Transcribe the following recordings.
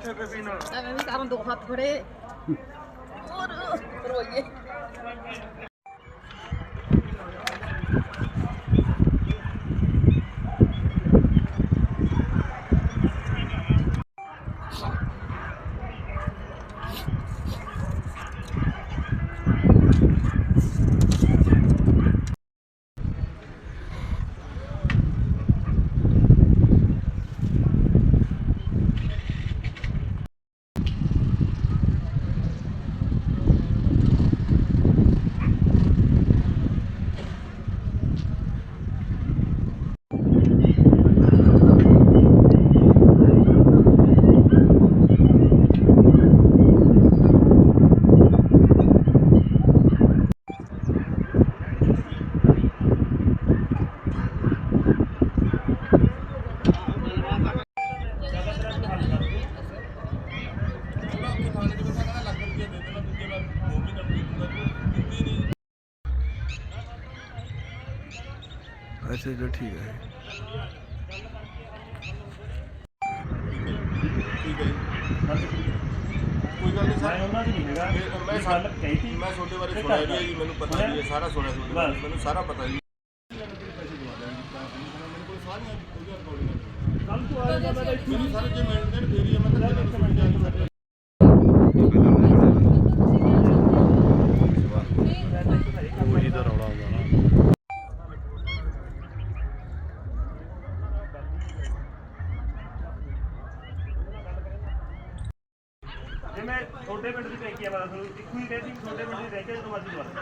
ਪਾਣੀ ਕਿੱਥੇ ਤੇ ਪੀਣਾ ਐਵੇਂ ਵੀ ਕਰਨ ਦੋ ਹੱਥ ਫੜੇ ਹੋਰ ਰੋਈਏ ਅੱਛਾ ਜੀ ਠੀਕ ਹੈ। ਕੋਈ ਗੱਲ ਨਹੀਂ ਸਰ। ਮੈਂ ਉਹਨਾਂ ਦੀ ਨਹੀਂ ਹੈਗਾ। ਮੈਂ- ਮੈਂ ਇਹ ਗੱਲ ਕਹੀ ਸੀ। ਮੈਂ ਤੁਹਾਡੇ ਬਾਰੇ ਤੇ ਸੁਣਿਆ ਕਰਦਾ। ਵੀ ਹੈ ਜੀ ਮੈਨੂੰ ਪਤਾ ਵੀ ਹੈ ਸਾਰਾ ਸੁਣਿਆ ਤੁਹਾਡੇ ਬਾਰੇ। ਮੈਨੂੰ ਸਾਰਾ ਪਤਾ ਜੀ। ਕੱਲ ਤੋਂ ਆ ਜਾਂਦਾ ਮੈਂ ਮੈਨੂੰ ਸਾਰੇ ਜੇ ਮਿਲ ਦੇਣ ਫੇਰ ਹੀ ਹੈ, ਮੈਂ ਤਾਂ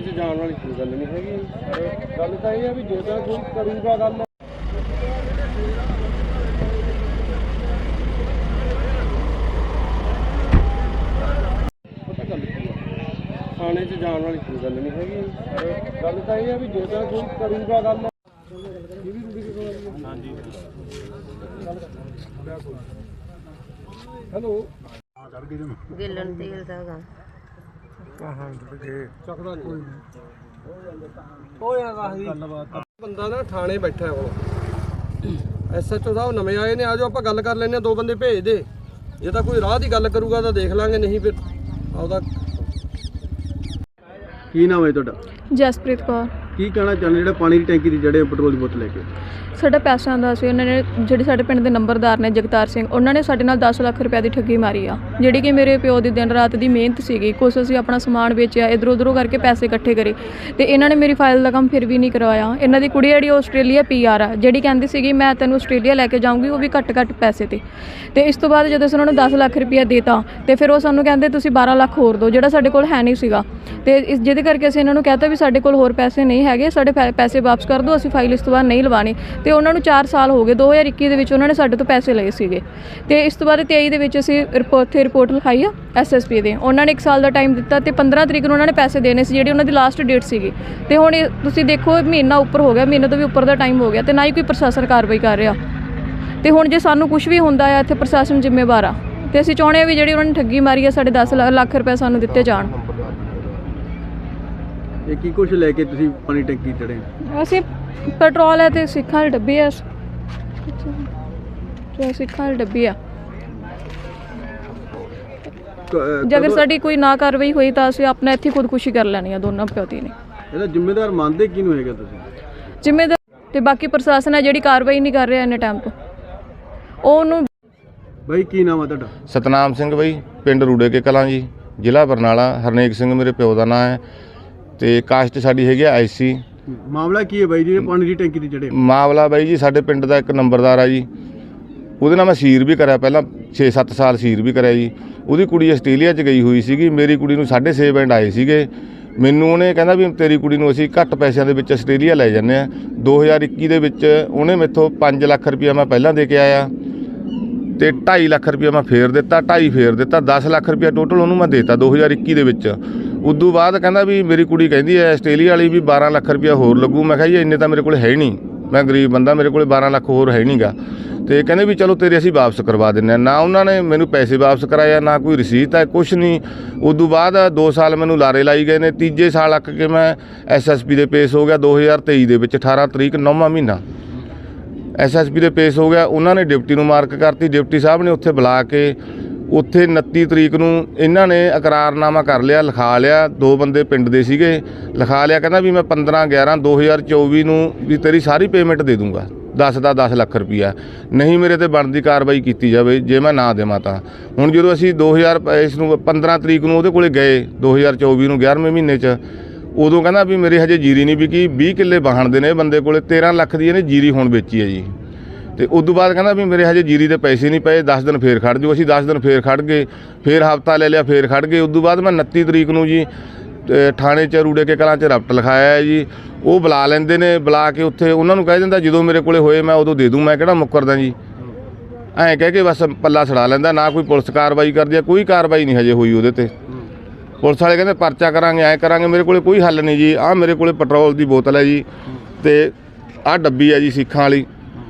ਥਾਣੇ 'ਚ ਜਾਣ ਵਾਲੀ ਕੋਈ ਗੱਲ ਨਹੀਂ ਹੈਗੀ। ਗੱਲ ਤਾਂ ਇਹ ਆ ਵੀ ਜੇ ਤਾਂ ਕੋਈ ਕਰੂਗਾ ਗੱਲ। ਥਾਣੇ 'ਚ ਜਾਣ ਵਾਲੀ ਕੋਈ ਗੱਲ ਨਹੀਂ ਹੈਗੀ। ਗੱਲ ਤਾਂ ਇਹ ਆ ਵੀ ਜੇ ਤਾਂ ਕੋਈ ਕਰੂਗਾ ਗੱਲ। ਹਾਂਜੀ। ਹੈਲੋ ਗਿੱਲਣ ਤੇਲ ਦਾ ਗਾ ਚੱਕਦਾ ਕੋਈ ਨਹੀਂ ਹੋ ਜਾਂਦਾ ਸੀ ਗੱਲਬਾਤ ਬੰਦਾ ਨਾ ਥਾਣੇ ਬੈਠਾ ਹੈ ਹੁਣ ਐਸਐਚਓ ਸਾਹਿਬ ਨਵੇਂ ਆਏ ਨੇ ਆਜੋ ਆਪਾਂ ਗੱਲ ਕਰ ਲੈਂਦੇ ਹਾਂ ਦੋ ਬੰਦੇ ਭੇਜ ਦੇ। ਜੇ ਤਾਂ ਕੋਈ ਰਾਹ ਦੀ ਗੱਲ ਕਰੂਗਾ ਤਾਂ ਦੇਖ ਲਾਂਗੇ ਨਹੀਂ ਫਿਰ ਆਪਦਾ ਕੀ ਨਾਮ ਹੈ ਤੁਹਾਡਾ? ਜਸਪ੍ਰੀਤ ਕੌਰ। ਕੀ ਕਹਿਣਾ ਚਾਹੁੰਦੇ ਜਿਹੜਾ ਪਾਣੀ ਦੀ ਟੈਂਕੀ ਦੀ ਜੜੇ ਪੈਟਰੋਲ ਦੀ ਬੋਤਲ ਲੈ ਕੇ? ਸਾਡਾ ਪੈਸਿਆਂ ਦਾ ਸੀ, ਉਹਨਾਂ ਨੇ ਜਿਹੜੇ ਸਾਡੇ ਪਿੰਡ ਦੇ ਨੰਬਰਦਾਰ ਨੇ ਜਗਤਾਰ ਸਿੰਘ, ਉਹਨਾਂ ਨੇ ਸਾਡੇ ਨਾਲ 10 ਲੱਖ ਰੁਪਏ ਦੀ ਠੱਗੀ ਮਾਰੀ ਆ। ਜਿਹੜੀ ਕਿ ਮੇਰੇ ਪਿਓ ਦੀ ਦਿਨ ਰਾਤ ਦੀ ਮਿਹਨਤ ਸੀਗੀ, ਕੁਛ ਅਸੀਂ ਆਪਣਾ ਸਮਾਨ ਵੇਚਿਆ, ਇਧਰੋਂ ਉਧਰੋਂ ਕਰਕੇ ਪੈਸੇ ਇਕੱਠੇ ਕਰੇ। ਤੇ ਇਹਨਾਂ ਨੇ ਮੇਰੀ ਫਾਈਲ ਦਾ ਕੰਮ ਫਿਰ ਵੀ ਨਹੀਂ ਕਰਵਾਇਆ। ਇਹਨਾਂ ਦੀ ਕੁੜੀ ਜਿਹੜੀ ਆਸਟ੍ਰੇਲੀਆ ਪੀਆਰ ਆ। ਜਿਹੜੀ ਕਹਿੰਦੀ ਸੀਗੀ, ਮੈਂ ਤੈਨੂੰ ਆਸਟ੍ਰੇਲੀਆ ਲੈ ਕੇ ਜਾਊਂਗੀ, ਉਹ ਵੀ ਘੱਟ ਘੱਟ ਪੈਸੇ ਤੇ। ਤੇ ਇਸ ਤੋਂ ਬਾਅਦ ਜਦੋਂ ਅਸੀਂ ਉਹਨਾਂ ਨੂੰ 10 ਲੱਖ ਰੁਪਏ ਦੇਤਾ, ਤੇ ਫਿਰ ਉਹ ਸਾਨੂੰ ਕਹਿੰਦੇ, ਤੁਸੀਂ 12 ਲੱਖ ਹੋਰ ਦਿਓ। ਜਿਹੜਾ ਸਾਡੇ ਕੋਲ ਹੈ ਨਹੀਂ ਸੀਗਾ। ਤੇ ਇਸ ਜਿਹਦੇ ਕਰਕੇ ਅਸੀਂ ਇਹਨਾਂ ਨੂੰ ਕਹਤਾ ਵੀ ਸਾਡੇ ਕੋਲ ਹੋਰ ਪੈਸੇ ਨਹੀਂ ਹੈਗੇ, ਸਾਡੇ ਪੈ- ਪੈਸੇ ਵਾਪਸ ਕਰ ਦਿਓ, ਅਸੀਂ ਫਾਈਲ ਇਸ ਤੋਂ ਬਾਅਦ ਨਹੀਂ ਲਵਾਣੀ ਤੇ ਉਹਨਾਂ ਨੂੰ 4 ਸਾਲ ਹੋ ਗਏ 2021 ਦੇ ਵਿੱਚ ਉਹਨਾਂ ਨੇ ਸਾਡੇ ਤੋਂ ਪੈਸੇ ਲਏ ਸੀਗੇ। ਤੇ ਇਸ ਤੋਂ ਬਾਅਦ 23 ਦੇ ਵਿੱਚ ਅਸੀਂ ਰਿਪੋਰਟ ਤੇ ਰਿਪੋਰਟ ਲਿਖਾਈ ਆ ਐਸਐਸਪੀ ਦੇ। ਉਹਨਾਂ ਨੇ 1 ਸਾਲ ਦਾ ਟਾਈਮ ਦਿੱਤਾ ਤੇ 15 ਤਰੀਕ ਨੂੰ ਉਹਨਾਂ ਨੇ ਪੈਸੇ ਦੇਣੇ ਸੀ, ਜਿਹੜੀ ਉਹਨਾਂ ਦੀ ਲਾਸਟ ਡੇਟ ਸੀਗੀ। ਤੇ ਹੁਣ ਇਹ ਤੁਸੀਂ ਦੇਖੋ ਮਹੀਨਾ ਉੱਪਰ ਹੋ ਗਿਆ, ਮਹੀਨੇ ਤੋਂ ਵੀ ਉੱਪਰ ਦਾ ਟਾਈਮ ਹੋ ਗਿਆ ਤੇ ਨਾ ਹੀ ਕੋਈ ਪ੍ਰਸ਼ਾਸਨ ਕਾਰਵਾਈ ਕਰ ਰਿਹਾ। ਤੇ ਹੁਣ ਜੇ ਸਾਨੂੰ ਕੁਝ ਵੀ ਹੁੰਦਾ ਆ, ਇੱਥੇ ਪ੍ਰਸ਼ਾਸਨ ਜ਼ਿੰਮੇਵਾਰ ਆ। ਤੇ ਅਸੀਂ ਚਾਹੁੰਦੇ ਆ ਵੀ ਜਿਹੜੀ ਉਹਨਾਂ ਨੇ ਠੱਗੀ ਮਾਰੀ ਆ, ਸਾਡੇ 10 ਲੱਖ- ਲੱਖ ਰੁਪਏ ਸਾਨੂੰ ਦਿੱਤੇ ਜਾਣ। ਇਹ ਕੀ ਕੁਛ ਲੈ ਕੇ ਤੁਸੀਂ ਪਾਣੀ ਟੈਂਕੀ ਚੜੇ ਅਸੀਂ ਪੈਟਰੋਲ ਹੈ ਤੇ ਸਿੱਖਾਂ ਦੇ ਡੱਬੇ ਆ। ਤੇ ਸਿੱਖਾਂ ਦੇ ਡੱਬੇ ਆ। ਜੇ ਅਗਰ ਸਾਡੀ ਕੋਈ ਨਾ ਕਾਰਵਾਈ ਹੋਈ ਤਾਂ ਅਸੀਂ ਆਪਣਾ ਇੱਥੇ ਖੁਦਕੁਸ਼ੀ ਕਰ ਲੈਣੀ ਆ ਦੋਨਾਂ ਪਿਓਤੀ ਨੇ। ਇਹਦਾ ਜ਼ਿੰਮੇਦਾਰ ਮੰਨਦੇ ਕਿਹਨੂੰ ਹੈਗਾ ਤੁਸੀਂ? ਜ਼ਿੰਮੇਦਾਰ ਤੇ ਬਾਕੀ ਪ੍ਰਸ਼ਾਸਨ ਹੈ ਜਿਹੜੀ ਕਾਰਵਾਈ ਨਹੀਂ ਕਰ ਰਿਹਾ ਇੰਨੇ ਟਾਈਮ ਤੋਂ। ਉਹ ਉਹਨੂੰ ਬਾਈ ਕੀ ਨਾਮ ਹੈ ਤੁਹਾਡਾ? ਸਤਨਾਮ ਸਿੰਘ ਬਈ ਪਿੰਡ ਰੂੜੇ ਕੇ ਕਲਾਂ ਜੀ ਜ਼ਿਲ੍ਹਾ ਬਰਨਾਲਾ ਹਰਨੇਕ ਸਿੰਘ ਮੇਰੇ ਪਿਓ ਦਾ ਨਾਮ ਹੈ। ਤੇ ਕਾਸਟ ਸਾਡੀ ਹੈਗੀ ਆਈਸੀ ਮਾਮਲਾ ਕੀ ਹੈ ਬਾਈ ਜੀ? ਪਾਣੀ ਦੀ ਟੈਂਕੀ ਦੀ ਜੜੇ ਮਾਮਲਾ ਬਾਈ ਜੀ ਸਾਡੇ ਪਿੰਡ ਦਾ ਇੱਕ ਨੰਬਰਦਾਰ ਆ ਜੀ। ਉਹਦੇ ਨਾਲ ਮੈਂ ਸੀਰ ਵੀ ਕਰਿਆ ਪਹਿਲਾਂ 6-7 ਸਾਲ ਸੀਰ ਵੀ ਕਰਿਆ ਜੀ। ਉਹਦੀ ਕੁੜੀ ਆਸਟ੍ਰੇਲੀਆ 'ਚ ਗਈ ਹੋਈ ਸੀਗੀ। ਮੇਰੀ ਕੁੜੀ ਨੂੰ 6.5 ਬੈਂਡ ਆਏ ਸੀਗੇ। ਮੈਨੂੰ ਉਹਨੇ ਕਹਿੰਦਾ ਵੀ ਤੇਰੀ ਕੁੜੀ ਨੂੰ ਅਸੀਂ ਘੱਟ ਪੈਸਿਆਂ ਦੇ ਵਿੱਚ ਆਸਟ੍ਰੇਲੀਆ ਲੈ ਜਾਂਦੇ ਆ। 2021 ਦੇ ਵਿੱਚ ਉਹਨੇ ਮੈਥੋਂ 5 ਲੱਖ ਰੁਪਇਆ ਮੈਂ ਪਹਿਲਾਂ ਦੇ ਕੇ ਆਇਆ। ਤੇ 2.5 ਲੱਖ ਰੁਪਇਆ ਮੈਂ ਫੇਰ ਦਿੱਤਾ 2.5 ਫੇਰ ਦਿੱਤਾ 10 ਲੱਖ ਰੁਪਇਆ ਟੋਟਲ ਉਹਨੂੰ ਮੈਂ ਦੇਤਾ 2021 ਦੇ ਵਿੱਚ। ਉਦੋਂ ਬਾਅਦ ਕਹਿੰਦਾ ਵੀ ਮੇਰੀ ਕੁੜੀ ਕਹਿੰਦੀ ਹੈ, ਆਸਟ੍ਰੇਲੀਆ ਵਾਲੀ ਵੀ 12 ਲੱਖ ਰੁਪਇਆ ਹੋਰ ਲੱਗੂ। ਮੈਂ ਕਿਹਾ ਜੀ, ਇੰਨੇ ਤਾਂ ਮੇਰੇ ਕੋਲ ਹੈ ਹੀ ਨਹੀਂ। ਮੈਂ ਗਰੀਬ ਬੰਦਾ, ਮੇਰੇ ਕੋਲ 12 ਲੱਖ ਹੋਰ ਹੈ ਨਹੀਂਗਾ। ਤੇ ਕਹਿੰਦੇ ਵੀ ਚਲੋ ਤੇਰੇ ਅਸੀਂ ਵਾਪਸ ਕਰਵਾ ਦਿੰਨੇ ਆ ਨਾ ਉਹਨਾਂ ਨੇ ਮੈਨੂੰ ਪੈਸੇ ਵਾਪਸ ਕਰਾਇਆ ਨਾ ਕੋਈ ਰਸੀਦ ਹੈ, ਕੁਛ ਨਹੀਂ। ਉਦੋਂ ਬਾਅਦ 2 ਸਾਲ ਮੈਨੂੰ ਲਾਰੇ ਲਾਈ ਗਏ ਨੇ। ਤੀਜੇ ਸਾਲ ਅੱਕ ਕੇ ਮੈਂ ਐਸਐਸਪੀ ਦੇ ਪੇਸ਼ ਹੋ ਗਿਆ 2023 ਦੇ ਵਿੱਚ 18 ਤਰੀਕ 9ਵਾਂ ਮਹੀਨਾ। ਐਸਐਸਪੀ ਦੇ ਪੇਸ਼ ਹੋ ਗਿਆ। ਉਹਨਾਂ ਨੇ ਡਿਪਟੀ ਨੂੰ ਮਾਰਕ ਕਰਤੀ। ਡਿਪਟੀ ਸਾਹਿਬ ਨੇ ਉੱਥੇ ਬੁਲਾ ਕੇ ਉੱਥੇ 29 ਤਰੀਕ ਨੂੰ ਇਹਨਾਂ ਨੇ ਇਕਰਾਰਨਾਮਾ ਕਰ ਲਿਆ, ਲਿਖਾ ਲਿਆ। ਦੋ ਬੰਦੇ ਪਿੰਡ ਦੇ ਸੀਗੇ, ਲਿਖਾ ਲਿਆ, ਕਹਿੰਦਾ ਵੀ ਮੈਂ 15 11 2024 ਨੂੰ ਵੀ ਤੇਰੀ ਸਾਰੀ ਪੇਮੈਂਟ ਦੇ ਦੂੰਗਾ 10 ਦਾ 10 ਲੱਖ ਰੁਪਈਆ। ਨਹੀਂ ਮੇਰੇ ਤੇ ਬਣਦੀ ਕਾਰਵਾਈ ਕੀਤੀ ਜਾਵੇ, ਜੇ ਮੈਂ ਨਾ ਦੇਵਾਂ ਤਾਂ। ਹੁਣ ਜਦੋਂ ਅਸੀਂ 2000 ਪ- ਇਸ ਨੂੰ 15 ਤਰੀਕ ਨੂੰ ਉਹਦੇ ਕੋਲੇ ਗਏ 2024 ਨੂੰ 11ਵੇਂ ਮਹੀਨੇ 'ਚ, ਉਦੋਂ ਕਹਿੰਦਾ ਵੀ ਮੇਰੇ ਹਜੇ ਜੀਰੀ ਨਹੀਂ ਵਿਕੀ 20 ਕਿੱਲੇ ਵਾਹਣ ਦੇ ਨੇ ਬੰਦੇ ਕੋਲੇ 13 ਲੱਖ ਦੀ ਇਹਨੇ ਜੀਰੀ ਹੁਣ ਵੇਚੀ ਹੈ ਜੀ। ਤੇ ਤੋਂ ਬਾਅਦ ਕਹਿੰਦਾ ਵੀ ਮੇਰੇ ਹਜੇ ਜੀਰੀ ਦੇ ਪੈਸੇ ਨਹੀਂ ਪਏ 10 ਦਿਨ ਫੇਰ ਖੜ ਜਾਓ। ਅਸੀਂ 10 ਦਿਨ ਫੇਰ ਖੜ ਗਏ, ਫੇਰ ਹਫਤਾ ਲੈ ਲਿਆ, ਫੇਰ ਖੜ ਗਏ। ਉਦੋਂ ਬਾਅਦ ਮੈਂ 29 ਤਰੀਕ ਨੂੰ ਜੀ, ਤੇ ਥਾਣੇ ਚ ਰੂੜੇ ਕੇ ਕਲਾਂ ਚ ਰਪਟ ਲਿਖਾਇਆ ਜੀ। ਉਹ ਬੁਲਾ ਲੈਂਦੇ ਨੇ, ਬੁਲਾ ਕੇ ਉੱਥੇ ਉਹਨਾਂ ਨੂੰ ਕਹਿ ਦਿੰਦਾ, ਜਦੋਂ ਮੇਰੇ ਕੋਲੇ ਹੋਏ ਮੈਂ ਉਦੋਂ ਦੇ ਦੂੰ, ਮੈਂ ਕਿਹੜਾ ਮੁੱਕਰਦਾ ਜੀ? ਐਂ ਕਹਿ ਕੇ ਬਸ ਪੱਲਾ ਛੜਾ ਲੈਂਦਾ, ਨਾ ਕੋਈ ਪੁਲਿਸ ਕਾਰਵਾਈ ਕਰਦੀ ਹੈ, ਕੋਈ ਕਾਰਵਾਈ ਨਹੀਂ ਹਜੇ ਹੋਈ ਉਹਦੇ ਤੇ। ਪੁਲਿਸ ਵਾਲੇ ਕਹਿੰਦੇ, ਪਰਚਾ ਕਰਾਂਗੇ, ਐਂ ਕਰਾਂਗੇ, ਮੇਰੇ ਕੋਲੇ ਕੋਈ ਹੱਲ ਨਹੀਂ ਜੀ। ਆਹ ਮੇਰੇ ਕੋਲੇ ਪੈਟਰੋਲ ਦੀ ਬੋਤਲ ਹੈ ਜੀ ਤੇ ਆਹ ਡੱਬੀ ਹੈ ਜੀ ਸਿੱਖਾਂ ਵਾਲੀ।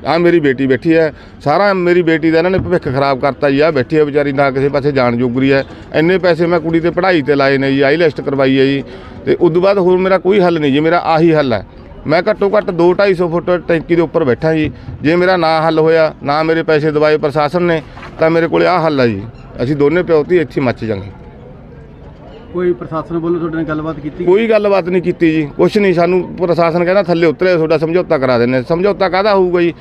ਆਹ ਮੇਰੀ ਬੇਟੀ ਬੈਠੀ ਹੈ। ਸਾਰਾ ਮੇਰੀ ਬੇਟੀ ਦਾ ਇਹਨਾਂ ਨੇ ਭਵਿੱਖ ਖਰਾਬ ਕਰਤਾ ਜੀ। ਆਹ ਬੈਠੀ ਹੈ ਵਿਚਾਰੀ, ਨਾ ਕਿਸੇ ਪਾਸੇ ਜਾਣ ਜੋਗਰੀ ਹੈ। ਇੰਨੇ ਪੈਸੇ ਮੈਂ ਕੁੜੀ ਤੇ ਪੜ੍ਹਾਈ ਤੇ ਲਾਏ ਨੇ ਜੀ, ਆਈ ਲਿਸਟ ਕਰਵਾਈ ਹੈ ਜੀ। ਤੇ ਤੋਂ ਬਾਅਦ ਹੋਰ ਮੇਰਾ ਕੋਈ ਹੱਲ ਨਹੀਂ ਜੀ, ਮੇਰਾ ਆਹੀ ਹੱਲ ਹੈ। ਮੈਂ ਘੱਟੋ ਘੱਟ 2 250 ਫੁੱਟ ਟੈਂਕੀ ਦੇ ਉੱਪਰ ਬੈਠਾ ਜੀ। ਜੇ ਮੇਰਾ ਨਾ ਹੱਲ ਹੋਇਆ, ਨਾ ਮੇਰੇ ਪੈਸੇ ਦਵਾਏ ਪ੍ਰਸ਼ਾਸਨ ਨੇ, ਤਾਂ ਮੇਰੇ ਕੋਲੇ ਆਹ ਹੱਲ ਹੈ ਜੀ। ਅਸੀਂ ਦੋਨੇ ਪਿਓ ਧੀ ਇੱਥੇ ਮੱਚ ਜਾਂਗੇ। ਕੋਈ ਪ੍ਰਸ਼ਾਸਨ ਵੱਲੋਂ ਤੁਹਾਡੇ ਨਾਲ ਗੱਲਬਾਤ ਕੀਤੀ ਕੋਈ ਗੱਲਬਾਤ ਨਹੀਂ ਕੀਤੀ ਜੀ ਕੁਛ ਨਹੀਂ ਸਾਨੂੰ ਪ੍ਰਸ਼ਾਸਨ ਕਹਿੰਦਾ ਥੱਲੇ ਉਤਰੇ ਤੁਹਾਡਾ ਸਮਝੌਤਾ ਕਰਾ ਦਿੰਨੇ ਸਮਝੌਤਾ ਕਾਹਦਾ ਹੋਊਗਾ ਜੀ?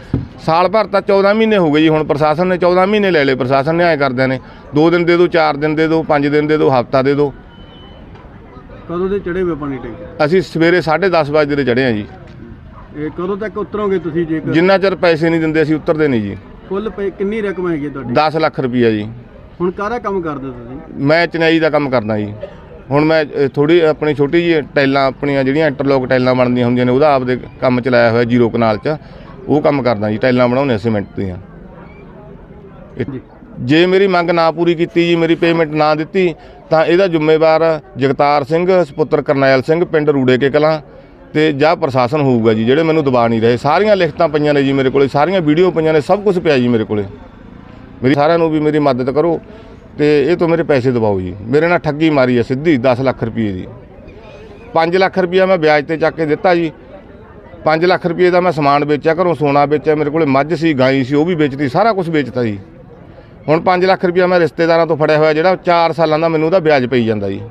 ਸਾਲ ਭਰ ਤਾਂ 14 ਮਹੀਨੇ ਹੋ ਗਏ ਜੀ ਹੁਣ ਪ੍ਰਸ਼ਾਸਨ ਨੇ 14 ਮਹੀਨੇ ਲੈ ਲਏ ਪ੍ਰਸ਼ਾਸਨ ਨੇ ਐਂ ਕਰਦਿਆਂ ਨੇ। 2 ਦਿਨ ਦੇ ਦਿਓ 4 ਦਿਨ ਦੇ ਦਿਓ 5 ਦਿਨ ਦੇ ਦਿਓ ਹਫਤਾ ਦੇ ਦਿਓ। ਕਦੋਂ ਦੇ ਚੜੇ ਹੋਏ ਪਾਣੀ ਟੈਂਕੀ? ਅਸੀਂ ਸਵੇਰੇ 10:30 ਵਜੇ ਦੇ ਚੜ੍ਹੇ ਆ ਜੀ। ਇਹ ਕਦੋਂ ਤੱਕ ਉਤਰੋਗੇ ਤੁਸੀਂ ਜੇਕਰ? ਜਿੰਨਾ ਚਿਰ ਪੈਸੇ ਨਹੀਂ ਦਿੰਦੇ ਅਸੀਂ ਉਤਰਦੇ ਨਹੀਂ ਜੀ। ਕੁੱਲ ਕਿੰਨੀ ਰਕਮ ਹੈਗੀ ਤੁਹਾਡੀ? 10 ਲੱਖ ਰੁਪਈਆ ਜੀ। ਹੁਣ ਕਾਹਦਾ ਕੰਮ ਕਰਦੇ ਤੁਸੀਂ? ਮੈਂ ਚਨਾਈ ਦਾ ਕੰਮ ਕਰਦਾ ਜੀ। ਹੁਣ ਮੈਂ ਥੋੜੀ ਆਪਣੀ ਛੋਟੀ ਜਿਹੀ ਟੈਲਾਂ ਆਪਣੀਆਂ ਜਿਹੜੀਆਂ ਇੰਟਰਲੋਕ ਟੈਲਾਂ ਬਣਦੀਆਂ ਹੁੰਦੀਆਂ ਨੇ ਉਹਦਾ ਆਪਦੇ ਕੰਮ ਚਲਾਇਆ ਹੋਇਆ ਜੀਰੋ ਕਨਾਲ 'ਚ ਉਹ ਕੰਮ ਕਰਦਾ ਜੀ ਟੈਲਾਂ ਬਣਾਉਂਦੇ ਸੀਮੈਂਟ ਦੀਆਂ। ਜੇ। ਮੇਰੀ ਮੰਗ ਨਾ ਪੂਰੀ ਕੀਤੀ ਜੀ ਮੇਰੀ ਪੇਮੈਂਟ ਨਾ ਦਿੱਤੀ ਤਾਂ ਇਹਦਾ ਜ਼ਿੰਮੇਵਾਰ ਜਗਤਾਰ ਸਿੰਘ ਸੁਪੁੱਤਰ ਕਰਨੈਲ ਸਿੰਘ ਪਿੰਡ ਰੂੜੇ ਕੇ ਕਲਾਂ ਤੇ ਜਾਂ ਪ੍ਰਸ਼ਾਸਨ ਹੋਊਗਾ ਜੀ ਜਿਹੜੇ ਮੈਨੂੰ ਦਬਾ ਨਹੀਂ ਰਹੇ। ਸਾਰੀਆਂ ਲਿਖਤਾਂ ਪਈਆਂ ਨੇ ਜੀ ਮੇਰੇ ਕੋਲੇ ਸਾਰੀਆਂ ਵੀਡੀਓ ਪਈਆਂ ਨੇ ਸਭ ਕੁਝ ਪਿਆ ਜੀ ਮੇਰੇ ਕੋਲੇ। ਮੇਰੀ ਸਾਰਿਆਂ ਨੂੰ ਵੀ ਮੇਰੀ ਮਦਦ ਕਰੋ। ਤੇ ਇਹ ਤੋਂ ਮੇਰੇ ਪੈਸੇ ਦਬਾਓ ਜੀ। ਮੇਰੇ ਨਾਲ ਠੱਗੀ ਮਾਰੀ ਹੈ ਸਿੱਧੀ 10 ਲੱਖ ਰੁਪਏ ਦੀ। 5 ਲੱਖ ਰੁਪਏ ਮੈਂ ਵਿਆਜ ਤੇ ਚੱਕ ਕੇ ਦਿੱਤਾ ਜੀ। 5 ਲੱਖ ਰੁਪਏ ਦਾ ਮੈਂ ਸਮਾਨ ਵੇਚਿਆ, ਘਰੋਂ ਸੋਨਾ ਵੇਚਿਆ, ਮੇਰੇ ਕੋਲੇ ਮੱਝ ਸੀ, ਗਾਈ ਸੀ, ਉਹ ਵੀ ਵੇਚਤੀ, ਸਾਰਾ ਕੁਝ ਵੇਚਤਾ ਜੀ। ਹੁਣ 5 ਲੱਖ ਰੁਪਏ ਮੈਂ ਰਿਸ਼ਤੇਦਾਰਾਂ ਤੋਂ ਫੜਿਆ ਹੋਇਆ, ਜਿਹੜਾ 4 ਸਾਲਾਂ ਦਾ ਮੈਨੂੰ ਉਹਦਾ ਵਿਆਜ ਪਈ ਜਾਂਦਾ ਜੀ।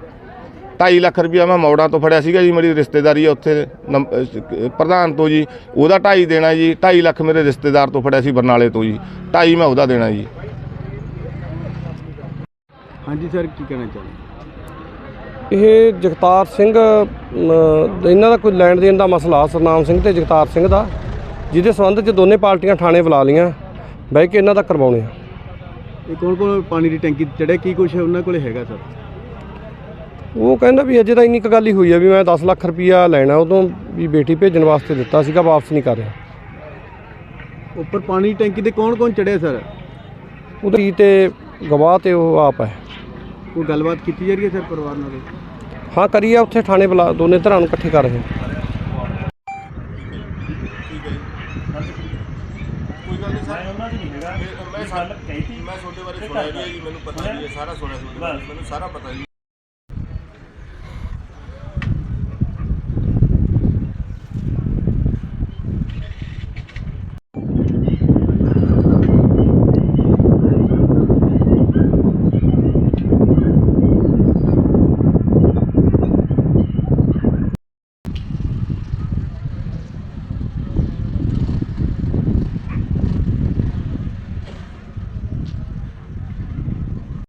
2.5 ਲੱਖ ਰੁਪਏ ਮੈਂ ਮੌੜਾਂ ਤੋਂ ਫੜਿਆ ਸੀਗਾ ਜੀ, ਮੇਰੀ ਰਿਸ਼ਤੇਦਾਰੀ ਹੈ ਉੱਥੇ ਨੰਬ- ਪ੍ਰਧਾਨ ਤੋਂ ਜੀ। ਉਹਦਾ 2.5 ਦੇਣਾ ਜੀ 2.5 ਲੱਖ ਮੇਰੇ ਰਿਸ਼ਤੇਦਾਰ ਤੋਂ ਫੜਿਆ ਸੀ ਬਰਨਾਲੇ ਤੋਂ ਜੀ। 2.5 ਮੈਂ ਉਹਦਾ ਦੇਣਾ ਜੀ। ਹਾਂਜੀ ਸਰ ਕੀ ਕਹਿਣਾ ਚਾਹੁੰਦੇ ਇਹ ਜਗਤਾਰ ਸਿੰਘ ਅਮ, ਇਹਨਾਂ ਦਾ ਕੋਈ ਲੈਣ ਦੇਣ ਦਾ ਮਸਲਾ ਸਰਨਾਮ ਸਿੰਘ ਤੇ ਜਗਤਾਰ ਸਿੰਘ ਦਾ ਜਿਹਦੇ ਸੰਬੰਧ 'ਚ ਦੋਨੇ ਪਾਰਟੀਆਂ ਥਾਣੇ ਬੁਲਾ ਲੀਆਂ ਬਹਿ ਕੇ ਇਹਨਾਂ ਦਾ ਕਰਵਾਉਣੇ ਆ। ਇਹ ਕੌਣ ਕੌਣ ਪਾਣੀ ਦੀ ਟੈਂਕੀ ਤੇ ਚੜੇ ਕੀ ਕੁਝ ਉਹਨਾਂ ਕੋਲੇ ਹੈਗਾ ਸਰ ਉਹ ਕਹਿੰਦਾ ਵੀ ਅਜੇ ਤਾਂ ਇੰਨੀ ਕੁ ਗੱਲ ਹੀ ਹੋਈ ਆ ਵੀ ਮੈਂ 10 ਲੱਖ ਰੁਪਈਆ ਲੈਣਾ ਉਦੋਂ ਵੀ ਬੇਟੀ ਭੇਜਣ ਵਾਸਤੇ ਦਿੱਤਾ ਸੀਗਾ ਵਾਪਸ ਨਹੀਂ ਕਰ ਰਿਹਾ। ਉੱਪਰ ਪਾਣੀ ਦੀ ਟੈਂਕੀ ਤੇ ਕੌਣ ਕੌਣ ਚੜਿਆ ਸਰ ਉਹਦੀ ਤੇ ਗਵਾਹ ਤੇ ਉਹ ਆਪ ਹੈ। ਕੋਈ ਗੱਲਬਾਤ ਕੀਤੀ ਜਾ ਰਹੀ ਹੈ ਸਰ ਪਰਿਵਾਰ ਨਾਲ ਹਾਂ ਕਰੀ ਆ ਉੱਥੇ ਥਾਣੇ ਬੁਲਾ ਦੋਨੇ ਧਿਰਾਂ ਨੂੰ ਇਕੱਠੇ ਕਰ ਰਹੇ। ਮੈਂ ਉਹਨਾਂ ਦੀ ਨਹੀਂ ਹੈਗਾ ਮੈਂ ਗੱਲ ਕਹੀ ਸੀ ਮੈਂ ਤੁਹਾਡੇ ਬਾਰੇ ਸੁਣਿਆ ਜੀ ਮੈਨੂੰ ਪਤਾ ਜੀ ਸਾਰਾ ਸੁਣਿਆ ਬਸ। ਮੈਨੂੰ ਸਾਰਾ ਪਤਾ ਜੀ